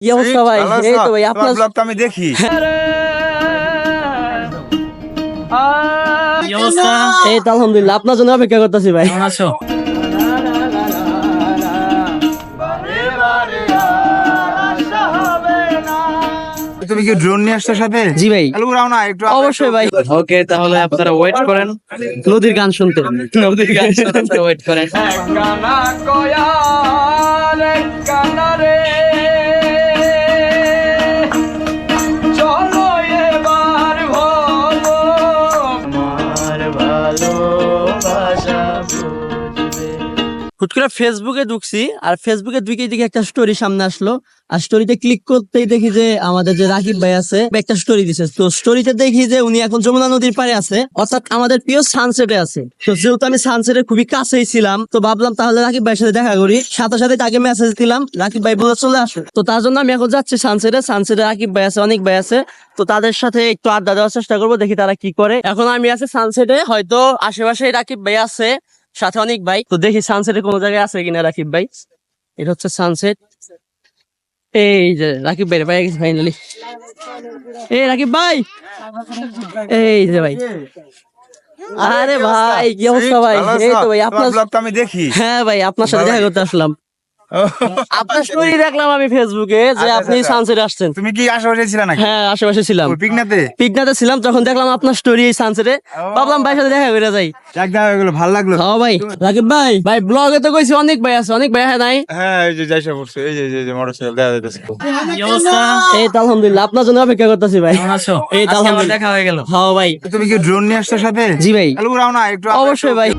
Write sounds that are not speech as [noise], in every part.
কি অবস্থা ভাই এই? তো ভাই আপনার আমি দেখি। এই তো আলহামদুলিল্লাহ আপনার জন্য অপেক্ষা করতেছি ভাই। কেমন আছো? তুমি কি ড্রোন নিয়ে আসছো সাথে? জি ভাই। উড়াও না একটু অবশ্যই ভাই। ওকে তাহলে আপনারা ওয়েট করেন। নদীর গান শুনতে। নদীর গান শোনাতে ওয়েট করেন। হুট করে ফেসবুকে ঢুকছি, আর ফেসবুকে ঢুকে দেখি একটা স্টোরি সামনে আসলো। আর স্টোরিতে ক্লিক করতেই দেখি যে আমাদের যে রাকিব ভাই আছে একটা স্টোরি দিছে। তো স্টোরিতে দেখি যে উনি এখন যমুনা নদীর পাড়ে আছে, অর্থাৎ আমাদের প্রিয় সানসেটে আছে। তো যেহেতু আমি সানসেটের খুবই কাছেই ছিলাম, তো ভাবলাম তাহলে রাকিব ভাইয়ের সাথে দেখা করি। সাথে সাথে তাকে মেসেজ দিলাম, রাকিব ভাই বলে চলে আসো। তো তার জন্য আমি এখন যাচ্ছি সানসেটে সানসেটে রাকিব ভাই আছে, অনেক ভাই আছে। তো তাদের সাথে একটু আড্ডা দেওয়ার চেষ্টা করব, দেখি তারা কি করে। এখন আমি আছি সানসেটে হয়তো আশেপাশে রাকিব ভাই আছে। সাথে অনেক ভাই। তো দেখি সানসেটে কোনো জায়গায় আছে কিনা রাকিব ভাই। এটা হচ্ছে সানসেট এই যে রাকিব ভাই ভাই গেছে ফাইনালি এই রাকিব ভাই! এই যে ভাই। আরে ভাই কি অবস্থা ভাই? এই তো ভাই আপনার আমি দেখি। হ্যাঁ ভাই আপনার সাথে দেখা করতে আসলাম। [laughs] আপনার স্টোরি দেখলাম আমি ফেসবুকে যে আচ্ছা, আপনি আচ্ছা। সানসেটে আসছেন। তুমি কি আশেপাশে ছিল নাকি? হ্যাঁ আশেপাশে ছিলাম। পিকনাতে পিকনাতে ছিলাম তখন দেখলাম আপনার স্টোরি এই সানসেটে ভাবলাম ভাইয়ের সাথে দেখা করে যাই। দেখা গেলো ভালো লাগল। হ্যাঁ ভাই রাকিব ভাই ভাই ব্লগে তো কইছি অনেক ভাই আছে অনেক ভাই হ্যাঁ নাই? হ্যাঁ এই যে যাইসা পড়ছে এই যে এই যে মোটরসাইকেল দেখা যাইতেছে। এই তো আলহামদুলিল্লাহ আপনার জন্য অপেক্ষা করতেছি ভাই। এই তো আলহামদুলিল্লাহ। দেখা হয়ে গেল। হ্যাঁ ভাই। তুমি কি ড্রোন নিয়ে আসছো সাথে? জি ভাই। তাহলে উড়াও না একটু অবশ্যই ভাই।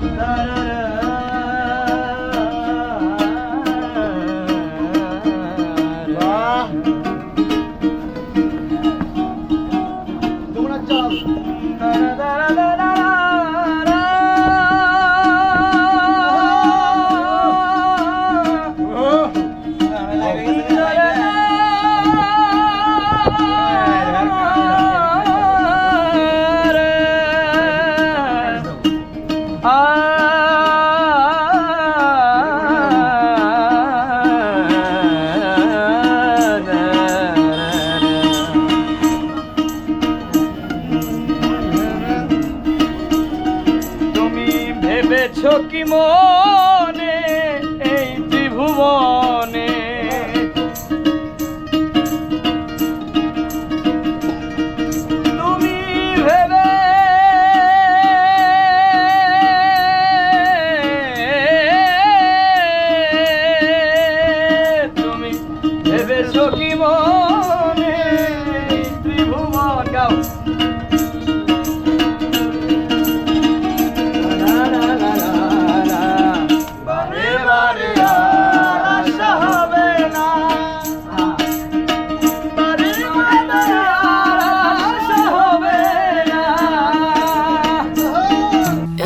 último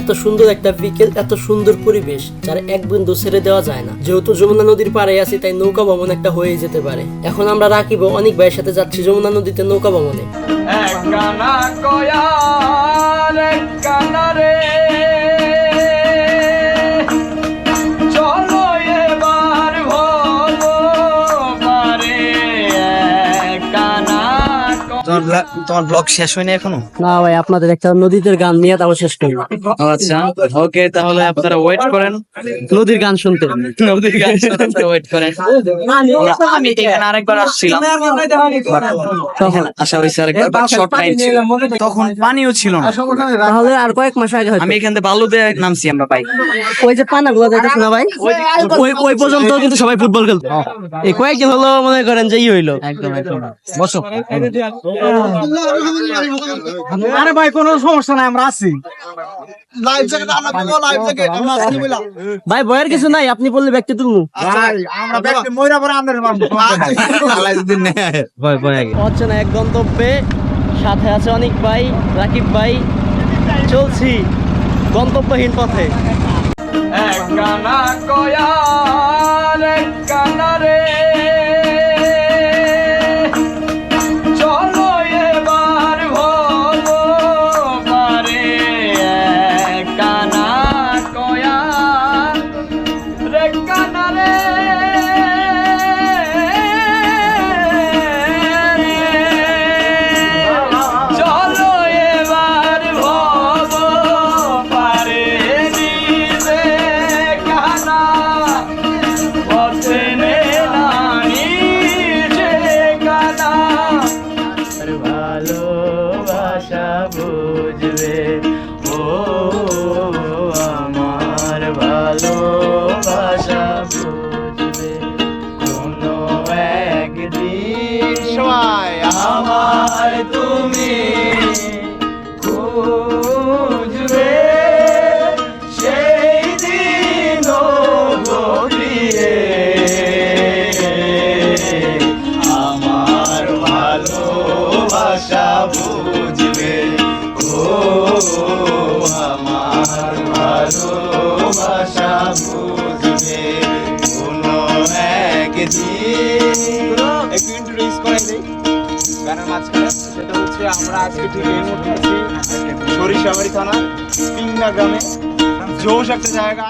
এত সুন্দর একটা বিকেল এত সুন্দর পরিবেশ, যার এক বিন্দু ছেড়ে দেওয়া যায় না। যেহেতু যমুনা নদীর পাড়ে আছি, তাই নৌকা ভ্রমণ একটা হয়ে যেতে পারে। এখন আমরা রাখিব অনেক ভাইয়ের সাথে যাচ্ছি যমুনা নদীতে নৌকা ভবনে রে। তোমার ব্লগ শেষ হয়নি এখনও? না ভাই আপনাদের একটা নদীতে গান নিয়ে তারপর শেষ করব আচ্ছা ওকে তাহলে আপনারা ওয়েট করেন। নদীর গান শুনতে। নদীর গান শোনাতে ওয়েট করেন। আমি এখানে আরেকবার আসছিলাম। তখন। আসা হয়েছে আরেকবার বাট শর্ট টাইম ছিল তখন পানিও ছিল না। তাহলে আর কয়েক মাস আগে আমি এখান থেকে বালুতে নামছি আমরা বাইক ওই যে পানা গুলো দেখতেছ না ভাই? ওই ওই পর্যন্ত কিন্তু সবাই ফুটবল খেলতো। এই কয়েকদিন হলো মনে করেন যে ই হইল। একদম একদম। বসো। আরে ভাই কোনো সমস্যা নাই আমরা আছি। ভাই বয়ের কিছু নাই আপনি বললে ব্যক্তি তুলমু। ভাই আমরা ব্যক্তি মইরা পরে আমাদের আল্লাহ যদি নেয়। ভয় ভয় আগে। হচ্ছে না এক গন্তব্যে সাথে আছে অনেক ভাই রাকিব ভাই। চলছি গন্তব্যহীন পথে। কয়ার ভালোবাসা বুঝবে ও আমার ভালোবাসা বুঝবে। কোনো একদিন সবাই আমার তুমি খুব ভালোবাসা বুঝবে। ও, আমার ভালোবাসা বুঝবে। কোনো মাঝখানে সেটা হচ্ছে আমরা আজকে ঠিক এই মুহূর্তে আছি সরিষাবাড়ি থানা পিংনা গ্রামে। জোশ একটা জায়গা।